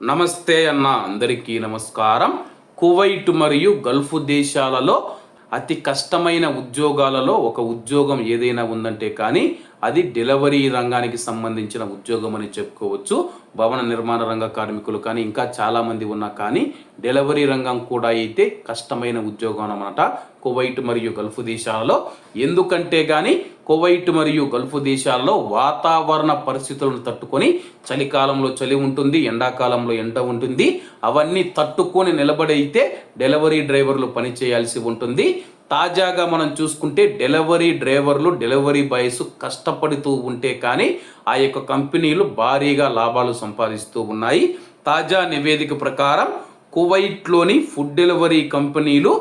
నమస్తే అన్న అందరికీ నమస్కారం. కువైట్ మరియు గల్ఫ్ దేశాలలో అతి కష్టమైన ఉద్యోగాలలో ఒక ఉద్యోగం ఏదైనా ఉందంటే కానీ అది డెలివరీ రంగానికి సంబంధించిన ఉద్యోగం అని చెప్పుకోవచ్చు. భవన నిర్మాణ రంగ కార్మికులు కానీ ఇంకా చాలామంది ఉన్నా కానీ డెలివరీ రంగం కూడా అయితే కష్టమైన ఉద్యోగం అనమాట కువైట్ మరియు గల్ఫ్ దేశాలలో. ఎందుకంటే కానీ కువైట్ మరియు గల్ఫ్ దేశాల్లో వాతావరణ పరిస్థితులను తట్టుకొని చలికాలంలో చలి ఉంటుంది ఎండాకాలంలో ఎండ ఉంటుంది. అవన్నీ తట్టుకొని నిలబడైతే డెలివరీ డ్రైవర్లు పని చేయాల్సి ఉంటుంది. తాజాగా మనం చూసుకుంటే డెలివరీ డ్రైవర్లు డెలివరీ బాయ్స్ కష్టపడుతూ ఉంటే కానీ ఆ యొక్క కంపెనీలు భారీగా లాభాలు సంపాదిస్తూ ఉన్నాయి. తాజా నివేదిక ప్రకారం కువైట్లోని ఫుడ్ డెలివరీ కంపెనీలు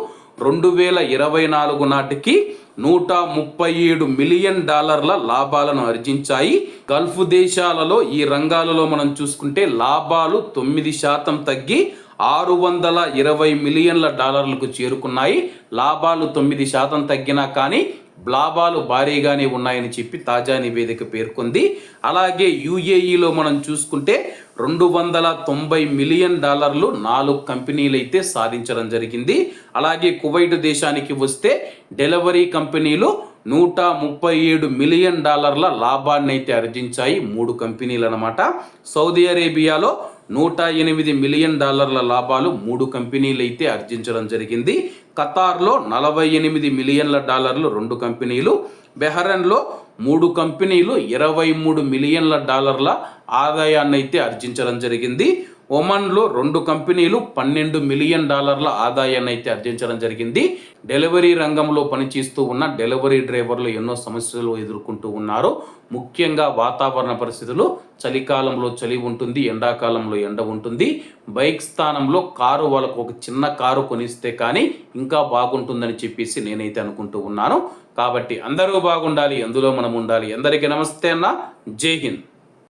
రెండు వేల ఇరవై నాలుగు నాటికి నూట ముప్పై ఏడు మిలియన్ డాలర్ల లాభాలను ఆర్జించాయి. గల్ఫ్ దేశాలలో ఈ రంగాలలో మనం చూసుకుంటే లాభాలు తొమ్మిది శాతం తగ్గి ఆరు వందల ఇరవై మిలియన్ల డాలర్లకు చేరుకున్నాయి. లాభాలు తొమ్మిది శాతం తగ్గినా కానీ లాభాలు భారీగానే ఉన్నాయని చెప్పి తాజా నివేదిక పేర్కొంది. అలాగే యుఏఈలో మనం చూసుకుంటే రెండు వందల తొంభై మిలియన్ డాలర్లు నాలుగు కంపెనీలు అయితే సాధించడం జరిగింది. అలాగే కువైట్ దేశానికి వస్తే డెలివరీ కంపెనీలు నూట ముప్పై ఏడు మిలియన్ డాలర్ల లాభాన్ని అయితే ఆర్జించాయి మూడు కంపెనీలు అనమాట సౌదీ అరేబియాలో నూట ఎనిమిది మిలియన్ డాలర్ల లాభాలు మూడు కంపెనీలు అయితే ఆర్జించడం జరిగింది. ఖతార్లో నలభై ఎనిమిది మిలియన్ల డాలర్లు రెండు కంపెనీలు బెహరన్లో మూడు కంపెనీలు ఇరవై మూడు మిలియన్ల డాలర్ల ఆదాయాన్ని అయితే ఆర్జించడం జరిగింది. ఒమన్లో రెండు కంపెనీలు పన్నెండు మిలియన్ డాలర్ల ఆదాయాన్ని అయితే ఆర్జించడం జరిగింది. డెలివరీ రంగంలో పనిచేస్తూ ఉన్న డెలివరీ డ్రైవర్లు ఎన్నో సమస్యలు ఎదుర్కొంటూ ఉన్నారు. ముఖ్యంగా వాతావరణ పరిస్థితులు చలికాలంలో చలి ఉంటుంది ఎండాకాలంలో ఎండ ఉంటుంది. బైక్ స్థానంలో కారు వాళ్ళకు ఒక చిన్న కారు కొనిస్తే కానీ ఇంకా బాగుంటుందని చెప్పేసి నేనైతే అనుకుంటూ ఉన్నాను. కాబట్టి అందరూ బాగుండాలి అందులో మనం ఉండాలి. అందరికీ నమస్తే అన్న. జై హింద్.